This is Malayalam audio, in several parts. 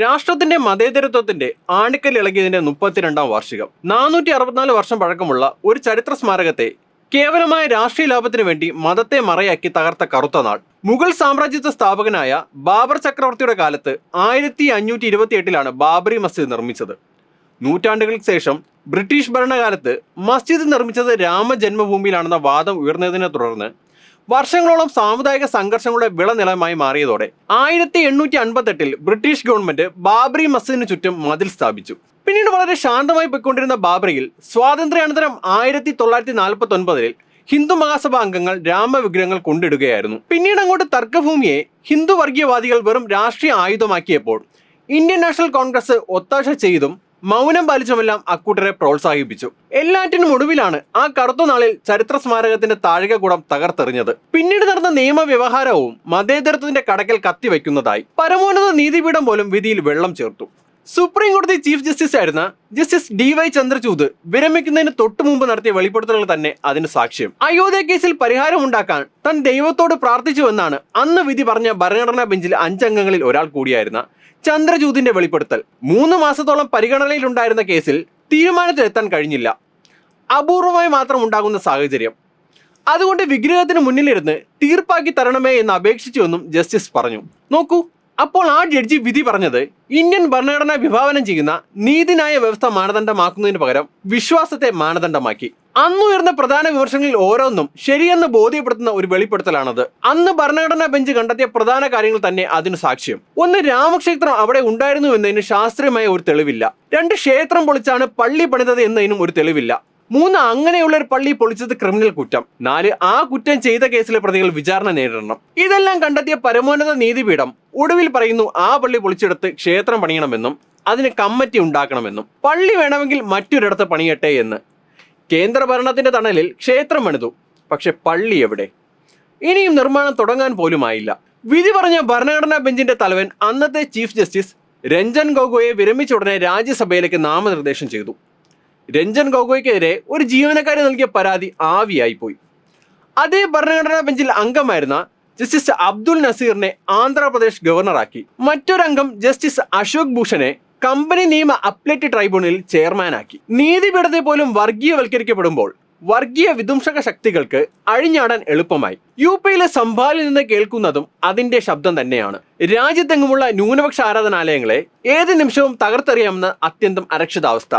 രാഷ്ട്രത്തിന്റെ മതേതരത്വത്തിന്റെ ആണിക്കൽ ഇളകിയതിന്റെ മുപ്പത്തിരണ്ടാം വാർഷികം. നാനൂറ്റി അറുപത്തിനാല് വർഷം പഴക്കമുള്ള ഒരു ചരിത്ര സ്മാരകത്തെ കേവലമായ രാഷ്ട്രീയ ലാഭത്തിനു വേണ്ടി മതത്തെ മറയാക്കി തകർത്ത കറുത്ത നാൾ മുഗൾ സാമ്രാജ്യത്വ സ്ഥാപകനായ ബാബർ ചക്രവർത്തിയുടെ കാലത്ത് ആയിരത്തി അഞ്ഞൂറ്റി ഇരുപത്തി എട്ടിലാണ് ബാബറി മസ്ജിദ് നിർമ്മിച്ചത്. നൂറ്റാണ്ടുകൾക്ക് ശേഷം ബ്രിട്ടീഷ് ഭരണകാലത്ത് മസ്ജിദ് നിർമ്മിച്ചത് രാമജന്മഭൂമിയിലാണെന്ന വാദം ഉയർന്നതിനെ തുടർന്ന് വർഷങ്ങളോളം സാമുദായിക സംഘർഷങ്ങളുടെ വിളനിലമായി മാറിയതോടെ ആയിരത്തി എണ്ണൂറ്റി അൻപത്തെട്ടിൽ ബ്രിട്ടീഷ് ഗവൺമെന്റ് ബാബറി മസ്ജിദിന് ചുറ്റും മതിൽ സ്ഥാപിച്ചു. പിന്നീട് വളരെ ശാന്തമായി പോയിക്കൊണ്ടിരുന്ന ബാബറിയിൽ സ്വാതന്ത്ര്യാനന്തരം ആയിരത്തി തൊള്ളായിരത്തി നാൽപ്പത്തി ഒൻപതിൽ ഹിന്ദു മഹാസഭ അംഗങ്ങൾ രാമവിഗ്രഹങ്ങൾ കൊണ്ടിടുകയായിരുന്നു. പിന്നീട് അങ്ങോട്ട് തർക്കഭൂമിയെ ഹിന്ദു വർഗീയവാദികൾ വെറും രാഷ്ട്രീയ ആയുധമാക്കിയപ്പോൾ ഇന്ത്യൻ നാഷണൽ കോൺഗ്രസ് ഒത്താശ ചെയ്തും മൗനം പാലിച്ചുമെല്ലാം അക്കൂട്ടരെ പ്രോത്സാഹിപ്പിച്ചു. എല്ലാറ്റിനും ഒടുവിലാണ് ആ കറുത്ത നാളിൽ ചരിത്ര സ്മാരകത്തിന്റെ താഴികകൂടം തകർത്തെറിഞ്ഞത്. പിന്നീട് നടന്ന നിയമവ്യവഹാരവും മതേതരത്വത്തിന്റെ കടക്കൽ കത്തിവെക്കുന്നതായി. പരമോന്നത നീതിപീഠം പോലും വിധിയിൽ വെള്ളം ചേർത്തു. സുപ്രീം കോടതി ചീഫ് ജസ്റ്റിസ് ആയിരുന്ന ജസ്റ്റിസ് ഡി വൈ ചന്ദ്രചൂദ് വിരമിക്കുന്നതിന് തൊട്ടു മുമ്പ് നടത്തിയ വെളിപ്പെടുത്തലുകൾ തന്നെ അതിന് സാക്ഷ്യം. അയോധ്യ കേസിൽ പരിഹാരം ഉണ്ടാക്കാൻ താൻ ദൈവത്തോട് പ്രാർത്ഥിച്ചുവെന്നാണ് അന്ന് വിധി പറഞ്ഞ ഭരണഘടനാ ബെഞ്ചിൽ അഞ്ചംഗങ്ങളിൽ ഒരാൾ കൂടിയായിരുന്ന ചന്ദ്രചൂദിന്റെ വെളിപ്പെടുത്തൽ. മൂന്ന് മാസത്തോളം പരിഗണനയിലുണ്ടായിരുന്ന കേസിൽ തീരുമാനത്തിലെത്താൻ കഴിഞ്ഞില്ല. അപൂർവമായി മാത്രം ഉണ്ടാകുന്ന സാഹചര്യം. അതുകൊണ്ട് വിഗ്രഹത്തിന് മുന്നിലിരുന്ന് തീർപ്പാക്കി തരണമേ എന്ന് അപേക്ഷിച്ചുവെന്നും ജസ്റ്റിസ് പറഞ്ഞു. നോക്കൂ അപ്പോൾ ആ ജഡ്ജി വിധി പറഞ്ഞത് ഇന്ത്യൻ ഭരണഘടന വിഭാവനം ചെയ്യുന്ന നീതിന്യായ വ്യവസ്ഥ മാനദണ്ഡമാക്കുന്നതിന് പകരം വിശ്വാസത്തെ മാനദണ്ഡമാക്കി. അന്നുയർന്ന പ്രധാന വിമർശനങ്ങളിൽ ഓരോന്നും ശരിയെന്ന് ബോധ്യപ്പെടുത്തുന്ന ഒരു വെളിപ്പെടുത്തലാണത്. അന്ന് ഭരണഘടനാ ബെഞ്ച് കണ്ടെത്തിയ പ്രധാന കാര്യങ്ങൾ തന്നെ അതിന് സാക്ഷ്യം. ഒന്ന് രാമക്ഷേത്രം അവിടെ ഉണ്ടായിരുന്നു എന്നതിന് ശാസ്ത്രീയമായ ഒരു തെളിവില്ല. രണ്ട് ക്ഷേത്രം പൊളിച്ചാണ് പള്ളി പണിതത് എന്നതിനും ഒരു തെളിവില്ല. മൂന്ന് അങ്ങനെയുള്ള ഒരു പള്ളി പൊളിച്ചത് ക്രിമിനൽ കുറ്റം. നാല് ആ കുറ്റം ചെയ്ത കേസിലെ പ്രതികൾ വിചാരണ നേരിടണം. ഇതെല്ലാം കണ്ടെത്തിയ പരമോന്നത നീതിപീഠം ഒടുവിൽ പറയുന്നു ആ പള്ളി പൊളിച്ചെടുത്ത് ക്ഷേത്രം പണിയണമെന്നും അതിന് കമ്മിറ്റി ഉണ്ടാക്കണമെന്നും പള്ളി വേണമെങ്കിൽ മറ്റൊരിടത്ത് പണിയട്ടെ എന്ന്. കേന്ദ്ര ഭരണത്തിന്റെ തണലിൽ ക്ഷേത്രം പണിതു പക്ഷെ പള്ളി എവിടെ? ഇനിയും നിർമ്മാണം തുടങ്ങാൻ പോലുമായില്ല. വിധി പറഞ്ഞ ഭരണഘടനാ ബെഞ്ചിന്റെ തലവൻ അന്നത്തെ ചീഫ് ജസ്റ്റിസ് രഞ്ജൻ ഗൊഗോയെ വിരമിച്ച ഉടനെ രാജ്യസഭയിലേക്ക് നാമനിർദ്ദേശം ചെയ്തു. രഞ്ജൻ ഗൊഗോയ്ക്കെതിരെ ഒരു ജീവനക്കാരി നൽകിയ പരാതി ആവിയായി പോയി അതേ ഭരണഘടനാ ബെഞ്ചിൽ അംഗമായിരുന്ന ജസ്റ്റിസ് അബ്ദുൽ നസീറിനെ ആന്ധ്രാപ്രദേശ് ഗവർണറാക്കി. മറ്റൊരംഗം ജസ്റ്റിസ് അശോക് ഭൂഷനെ കമ്പനി നിയമ അപ്ലേറ്റ് ട്രൈബ്യൂണലിൽ ചെയർമാനാക്കി. നീതിപീഠത്തെ പോലും വർഗീയവൽക്കരിക്കപ്പെടുമ്പോൾ വർഗീയ വിധംസക ശക്തികൾക്ക് അഴിഞ്ഞാടാൻ എളുപ്പമായി. യു പിയിലെ സംഭാലിൽ നിന്ന് കേൾക്കുന്നതും അതിന്റെ ശബ്ദം തന്നെയാണ്. രാജ്യത്തെങ്ങുമുള്ള ന്യൂനപക്ഷ ആരാധനാലയങ്ങളെ ഏത് നിമിഷവും തകർത്തെറിയാമെന്ന അത്യന്തം അരക്ഷിതാവസ്ഥ.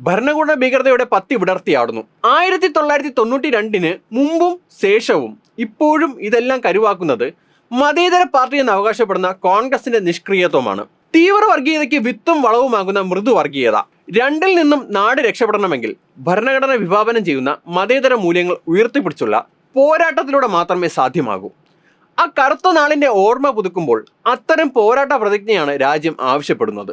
ഭരണകൂട ഭീകരതയുടെ പത്തി വിടർത്തിയാടുന്നു. ആയിരത്തി തൊള്ളായിരത്തി തൊണ്ണൂറ്റി രണ്ടിന് മുമ്പും ശേഷവും ഇപ്പോഴും ഇതെല്ലാം കരുവാക്കുന്നത് മതേതര പാർട്ടി എന്ന് അവകാശപ്പെടുന്ന കോൺഗ്രസിന്റെ നിഷ്ക്രിയത്വമാണ്. തീവ്ര വർഗീയതയ്ക്ക് വിത്തും വളവുമാകുന്ന മൃദു വർഗീയത രണ്ടിൽ നിന്നും നാട് രക്ഷപ്പെടണമെങ്കിൽ ഭരണഘടന വിഭാവനം ചെയ്യുന്ന മതേതര മൂല്യങ്ങൾ ഉയർത്തിപ്പിടിച്ചുള്ള പോരാട്ടത്തിലൂടെ മാത്രമേ സാധ്യമാകൂ. ആ കറുത്ത നാളിന്റെ ഓർമ്മ പുതുക്കുമ്പോൾ അത്തരം പോരാട്ട പ്രതിജ്ഞയാണ് രാജ്യം ആവശ്യപ്പെടുന്നത്.